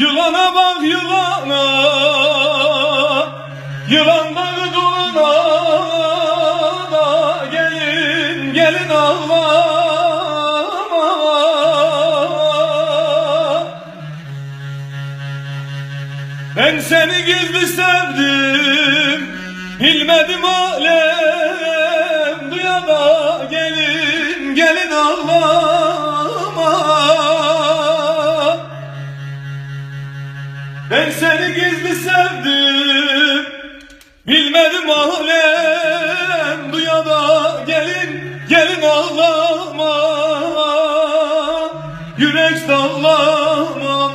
Yılana bak yılana. Yılan bağı dolana da Gelin gelin ağlama. Ben seni gizli sevdim Bilmedim alem Ben seni gizli sevdim. Bilmedim alem. Duyana gelin gelin ağlama. Yürek sallama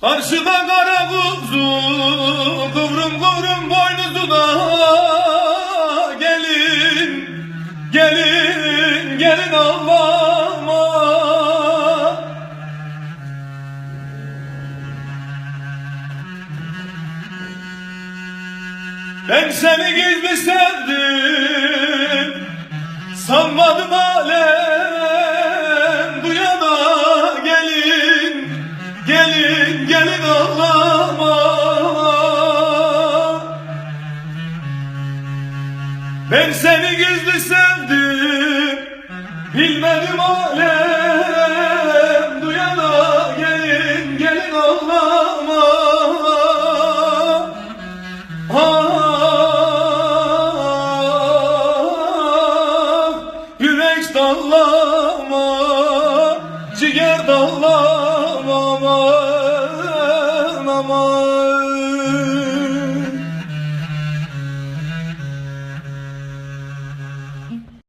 Karşıda kara kuzu Kıvrım kıvrım boynuzu Gelin. Gelin Gelin Allah'ıma. Ben seni gizli sevdim Sanmadım alem gelin gelin ağlama. Ben seni gizli sevdim Bilmedim alem. Duyana gelin gelin ağlama. Ah Yürek dallama Ciğer dallama.